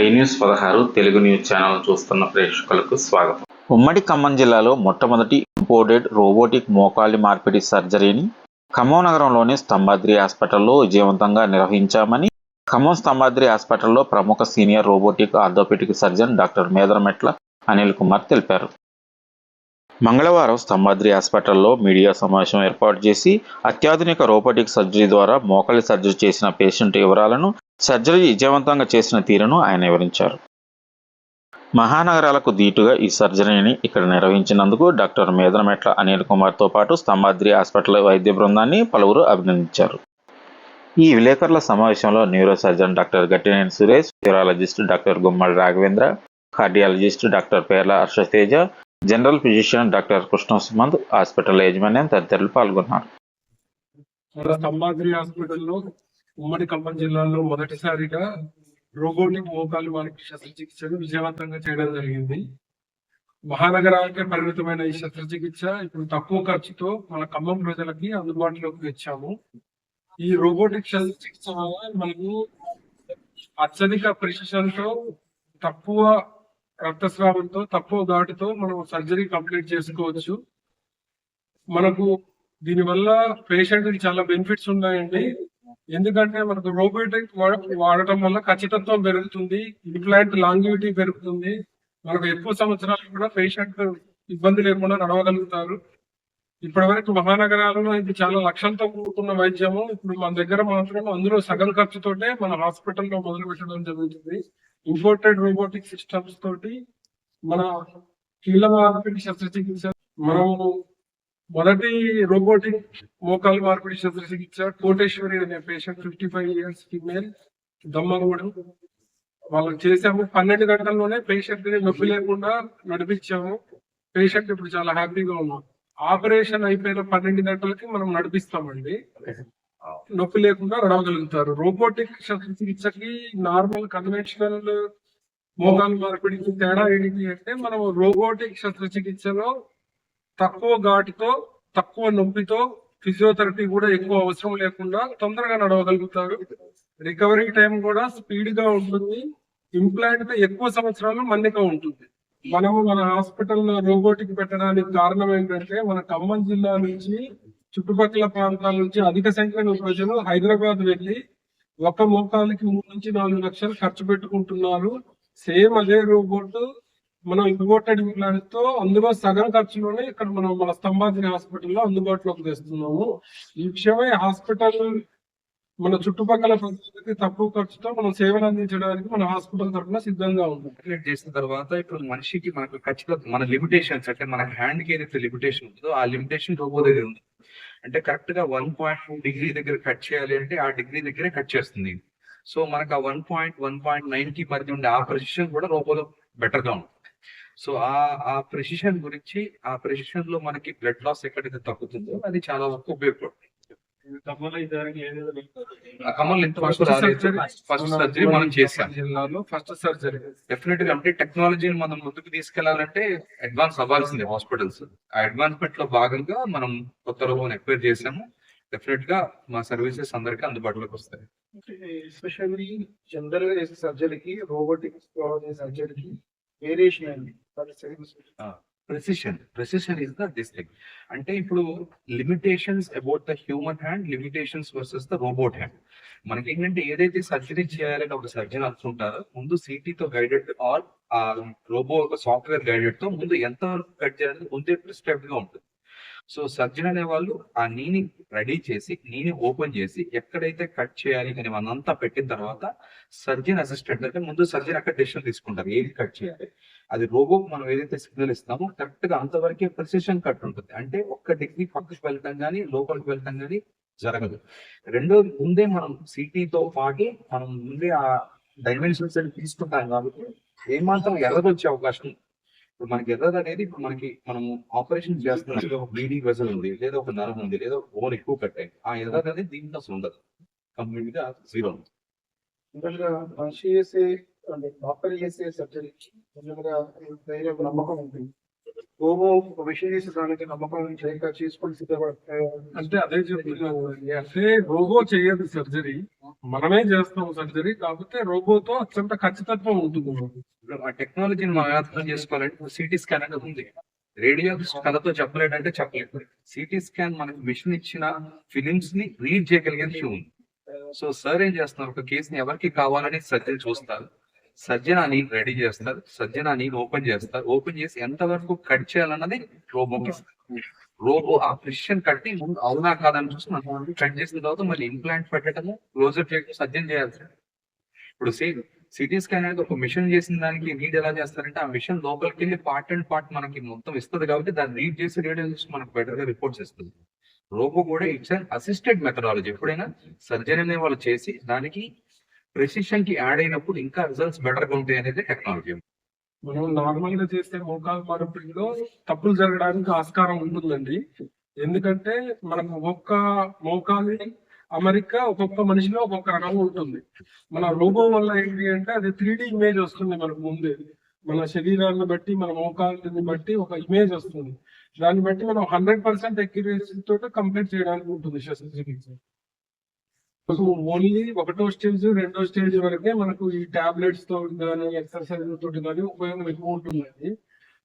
I news పదహారు Telugu news channel చూస్తున్న ప్రేక్షకులకు స్వాగతం. ఉమ్మడి ఖమ్మం జిల్లాలో మొట్టమొదటి ఇంపోర్టెడ్ రోబోటిక్ మోకాలి మార్పిడి సర్జరీని ఖమ్మం నగరంలోని స్తంభాద్రి హాస్పిటల్లో విజయవంతంగా నిర్వహించామని ఖమ్మం స్తంభాద్రి హాస్పిటల్లో ప్రముఖ senior robotic orthopaedic surgeon doctor Medarametla Anil Kumar తెలిపారు. మంగళవారం స్తంభాద్రి హాస్పిటల్లో మీడియా సమావేశం ఏర్పాటు చేసి అత్యాధునిక రోబోటిక్ సర్జరీ ద్వారా మోకాలి సర్జరీ చేసిన పేషెంట్ వివరాలను సర్జరీ విజయవంతంగా చేసిన తీరును ఆయన వివరించారు. మహానగరాలకు దీటుగా ఈ సర్జరీని ఇక్కడ నిర్వహించినందుకు డాక్టర్ మేదనమెట్ల అనిల్ కుమార్తో పాటు స్తంభాద్రి హాస్పిటల్ వైద్య బృందాన్ని పలువురు అభినందించారు. ఈ విలేకరుల సమావేశంలో neuro surgeon doctor Gattineni Suresh neurologist doctor Gummadi Raghavendra cardiologist doctor Perla Harshateja general physician doctor Krishna Sumanth hospital యాజమాన్యం తదితరులు పాల్గొన్నారు. హాస్పిటల్లో ఉమ్మడి ఖమ్మం జిల్లాలో మొదటిసారిగా రోబోటిక్ మోకాలు వారికి శస్త్రచికిత్సను విజయవంతంగా చేయడం జరిగింది. మహానగరాలకే పరిమితమైన ఈ శస్త్రచికిత్స ఇప్పుడు తక్కువ ఖర్చుతో మన ఖమ్మం ప్రజలకి అందుబాటులోకి తెచ్చాము. ఈ రోబోటిక్ శస్త్రచికిత్స వల్ల మనకు అత్యధిక ప్రిసిషన్తో తక్కువ రక్తస్రావంతో తక్కువ ఘాటుతో మనం సర్జరీ కంప్లీట్ చేసుకోవచ్చు. మనకు దీనివల్ల పేషెంట్కి చాలా బెనిఫిట్స్ ఉన్నాయండి. ఎందుకంటే మనకు రోబోటిక్ వాడటం వల్ల ఖచ్చితత్వం పెరుగుతుంది ఇంప్లాంట్ లాంగ్విటీ పెరుగుతుంది. మనకు ఎక్కువ సంవత్సరాలు కూడా పేషెంట్ ఇబ్బంది లేకుండా నడవగలుగుతారు. ఇప్పటి వరకు మహానగరాలలో ఇది చాలా లక్షలతో కూడుకున్న వైద్యము. ఇప్పుడు మన దగ్గర మాత్రం అందులో సగం ఖర్చుతోటే మన హాస్పిటల్లో మొదలు పెట్టడం జరుగుతుంది. ఇంపోర్టెడ్ రోబోటిక్ సిస్టమ్స్ తోటి మన కీళ్ళ శస్త్రచికిత్స మనము మొదటి రోబోటిక్ మోకాలు మార్పిడి శస్త్రచికిత్స కోటేశ్వరి అనే patient fifty five years female Dammagudem వాళ్ళకి చేసాము పన్నెండు గంటల్లోనే పేషెంట్ని నొప్పి లేకుండా నడిపించాము. పేషెంట్ ఇప్పుడు చాలా హ్యాపీగా ఉన్నాం ఆపరేషన్ అయిపోయిన పన్నెండు గంటలకి మనం నడిపిస్తామండి. నొప్పి లేకుండా నడవగలుగుతారు. రోబోటిక్ శస్త్రచికిత్సకి నార్మల్ కన్వెన్షనల్ మోకాలు మార్పిడికి తేడా ఏంటి అంటే మనం రోబోటిక్ శస్త్రచికిత్సలో తక్కువ ఘాటుతో తక్కువ నొప్పితో ఫిజియోథెరపీ కూడా ఎక్కువ అవసరం లేకుండా తొందరగా నడవగలుగుతారు. రికవరీ టైం కూడా స్పీడ్గా ఉంటుంది. ఇంప్లాంట్తో ఎక్కువ సంవత్సరాలు మన్నిక ఉంటుంది. మనము మన హాస్పిటల్లో రోబోటిక్ పెట్టడానికి కారణం ఏంటంటే మన ఖమ్మం జిల్లా నుంచి చుట్టుపక్కల ప్రాంతాల నుంచి అధిక సంఖ్యలో ప్రజలు హైదరాబాద్ వెళ్ళి ఒక మోకాలకి మూడు నుంచి నాలుగు లక్షలు ఖర్చు పెట్టుకుంటున్నారు. సేమ్ అదే రోబోట్ మనం ఇంపోర్టెడ్ ఇంప్లాంట్ అందులో సగం ఖర్చులోనే ఇక్కడ మనం మన స్తంభాద్రి హాస్పిటల్లో అందుబాటులోకి తెస్తున్నాము. ఈ విషయమై హాస్పిటల్ మన చుట్టుపక్కల ప్రజలకి తక్కువ ఖర్చుతో మనం సేవలు అందించడానికి మన హాస్పిటల్ తరఫున సిద్ధంగా ఉంది చేసిన తర్వాత ఇప్పుడు మనిషికి మనకు ఖచ్చితంగా మన లిమిటేషన్స్ అంటే మన హ్యాండ్కి ఏదైతే లిమిటేషన్ ఉందో ఆ లిమిటేషన్ రోబో దగ్గర ఉంది. అంటే కరెక్ట్గా వన్ పాయింట్ టూ డిగ్రీ దగ్గర కట్ చేయాలి అంటే ఆ డిగ్రీ దగ్గరే కట్ చేస్తుంది. సో మనకు ఆ వన్ పాయింట్ వన్ పాయింట్ నైన్కి మధ్య ఉండే ఆ ప్రెసిషన్ కూడా రోబోలో బెటర్గా ఉంటుంది. సో ఆ ఆ ప్రెసిషన్ గురించి ఆ ప్రెసిషన్లో మనకి బ్లడ్ లాస్ ఎక్కడైతే తగ్గుతుందో అది చాలా వరకు ఉపయోగపడుతుంది. కమల్ వరకు రాలేదు. ఫస్ట్ సర్జరీ మనం చేసాం జిల్లాలో ఫస్ట్ సర్జరీ డెఫినెట్గా అంటే టెక్నాలజీని మనం ముందుకు తీసుకెళ్ళాలంటే అడ్వాన్స్ అవ్వాల్సిందే హాస్పిటల్స్ ఆ అడ్వాన్స్మెంట్లో భాగంగా మనం కొత్త రోబోని ఎక్వైర్ చేసాము డెఫినెట్గా మా సర్వీసెస్ అందరికీ అందుబాటులోకి వస్తాయి. ఎస్పెషల్లీ జనరల్గా చేసే సర్జరీకి రోబోటిక్స్ సర్జరీకి variation precision precision is the this thing అంటే ఇప్పుడు limitations about the human hand limitations versus the robot hand మనకి ఏంటంటే ఏదైతే సర్జరీ చేయాలని ఒక సర్జన్ అనుకుంటారో ముందు సిటీతో తో గైడెడ్ ఆర్ ఆ రోబో సాఫ్ట్వేర్ గైడెడ్తో ముందు ఎంత వరకు కట్ చేయాలని ముందే ప్రిస్క్రైబ్డ్గా ఉంటుంది. సో సర్జన్ అనే వాళ్ళు ఆ నీని రెడీ చేసి నీని ఓపెన్ చేసి ఎక్కడైతే కట్ చేయాలి అని మనం అంతా పెట్టిన తర్వాత సర్జన్ అసిస్టెంట్ అంటే ముందు సర్జన్ అక్కడ డెసిషన్ తీసుకుంటారు. ఏది కట్ చేయాలి? అది రోబో మనం ఏదైతే సిగ్నల్ ఇస్తామో కరెక్ట్గా అంతవరకే ప్రెసిషన్ కట్ ఉంటుంది. అంటే ఒక్క డిగ్రీ పక్కకి వెళ్ళటం కానీ లోపలికి వెళ్ళటం కానీ జరగదు. రెండోది ముందే మనం సిటీతో తో పాటు మనం ముందే ఆ డైమెన్షన్స్ తీసుకుంటాం కాబట్టి ఏమాత్రం ఎర్రదొచ్చే అవకాశం ఇప్పుడు మనకి ఎర్రది అనేది ఇప్పుడు మనకి మనం ఆపరేషన్ చేస్తున్నాం ఏదో ఒక బ్లీడింగ్ వెజల్ ఉంది లేదా ఒక నరం ఉంది లేదా బోన్ ఎక్కువ కట్టాయి ఆ ఎర్రది అనేది దీంట్లో అసలు ఉండదు. కంప్లీట్గా జీరో జనరల్గా మనిషి చేసే అంటే డాక్టర్ చేసే సర్జరీకి జనరల్గా ధైర్యం నమ్మకం ఉంటుంది రోబో ఒక విషయం చేసి దానికి నమ్మకం చేయక చేసుకొని సిద్ధపడతాయి అంటే అదే చెప్తున్నాను. అంటే రోబో చేయదు సర్జరీ మనమే చేస్తాం సర్జరీ కాకపోతే రోబోతో అత్యంత ఖచ్చితత్వం ఉంటుంది. ఆ టెక్నాలజీని మనం అర్థం చేసుకోవాలంటే సిటీ స్కాన్ అనేది ఉంది. రేడియో కథతో చెప్పలేడంటే చెప్పలేదు సిటీ స్కాన్ మనకి మిషన్ ఇచ్చిన ఫిలిమ్స్ని రీడ్ చేయగలిగేది హ్యూమన్ సో సార్ ఏం చేస్తున్నారు? ఒక కేసుని ఎవరికి కావాలని సర్జన్ చూస్తారు. సర్జన్ అని రెడీ చేస్తారు. సర్జన్ అని ఓపెన్ చేస్తారు. ఓపెన్ చేసి ఎంత వరకు కట్ చేయాలన్నది రోబోకి రోబో ఆ ప్రిషన్ కట్టి ముందు అవునా కాదని చూసి మనం కట్ చేసిన తర్వాత మళ్ళీ ఇంప్లాంట్ పెట్టడము క్లోజర్ చేయడం సర్జన్ చేయాల్సి ఇప్పుడు సేమ్ సిటీ స్కాన్ అనేది ఒక మిషన్ చేసిన దానికి రీడ్ ఎలా చేస్తారంటే ఆ మిషన్ లోపలికి వెళ్ళి పార్ట్ అండ్ పార్ట్ మనకి మొత్తం ఇస్తుంది కాబట్టి దాన్ని రీడ్ చేసి రీడ్ చేసి మనకు బెటర్గా రిపోర్ట్స్ ఇస్తుంది. రోబో కూడా ఇట్స్ అన్ అసిస్టెడ్ మెథడాలజీ ఎప్పుడైనా సర్జరీ అనే వాళ్ళు చేసి దానికి ప్రెసిషన్కి యాడ్ అయినప్పుడు ఇంకా రిజల్ట్స్ బెటర్గా ఉంటాయి అనేది టెక్నాలజీ మనం నార్మల్గా చేసే మోకాలు మార్పిడిలో తప్పులు జరగడానికి ఆస్కారం ఉంటుందండి. ఎందుకంటే మనం ఒక్కొక్క మోకాలి అమెరికా ఒక్కొక్క మనిషిలో ఒక్కొక్క రకం ఉంటుంది. మన రోబో వల్ల ఏంటి అంటే అది త్రీ ఇమేజ్ వస్తుంది మనకు ముందే. మన శరీరాన్ని బట్టి మన మోకాలని బట్టి ఒక ఇమేజ్ వస్తుంది. దాన్ని బట్టి మనం హండ్రెడ్ పర్సెంట్ ఎక్యురేసీ తోటి కంప్లీట్ చేయడానికి ఉంటుంది శస్త్రచికిత్స. ఓన్లీ ఒకటో స్టేజ్ రెండో స్టేజ్ వరకే మనకు ఈ టాబ్లెట్స్తో కానీ ఎక్సర్సైజ్ తోటి కానీ ఉపయోగం ఎక్కువ ఉంటుందండి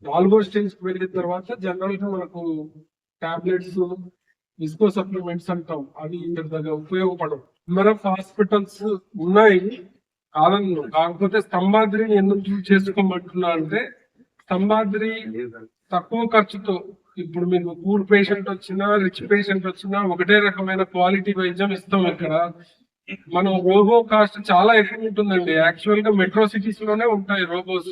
నాలుగో స్టేజ్కి వెళ్ళిన తర్వాత జనరల్గా మనకు టాబ్లెట్స్ ఇస్కో సప్లిమెంట్స్ అంటాం. అవి పెద్దగా ఉపయోగపడవు. నెంబర్ ఆఫ్ హాస్పిటల్స్ ఉన్నాయి. కాదన్ను కాకపోతే స్తంభాద్రిని ఎందుకు చేసుకోమంటున్నా అంటే స్తంభాద్రి తక్కువ ఖర్చుతో ఇప్పుడు మీకు పూర్ పేషెంట్ వచ్చినా రిచ్ పేషెంట్ వచ్చినా ఒకటే రకమైన క్వాలిటీ వైద్యం ఇస్తాం ఇక్కడ. మనం రోబో కాస్ట్ చాలా ఎక్కువ ఉంటుందండి. యాక్చువల్గా మెట్రో సిటీస్లోనే ఉంటాయి రోబోస్.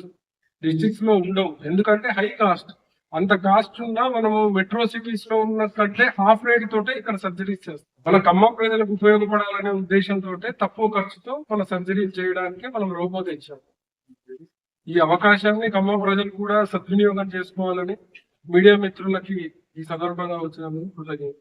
డిస్ట్రిక్ట్స్లో ఉండవు. ఎందుకంటే హై కాస్ట్. అంత కాస్ట్ ఉన్నా మనము మెట్రో సిటీస్లో ఉన్న కంటే హాఫ్ రేట్ తోటే ఇక్కడ సర్జరీస్ చేస్తాం. మన ఖమ్మం ప్రజలకు ఉపయోగపడాలనే ఉద్దేశంతో తక్కువ ఖర్చుతో మన సర్జరీ చేయడానికి మనం రోబో తెచ్చాము ఈ అవకాశాన్ని ఖమ్మం ప్రజలు కూడా సద్వినియోగం చేసుకోవాలని మీడియా మిత్రులకి ఈ సందర్భంగా వచ్చినందుకు కృతజ్ఞతలు.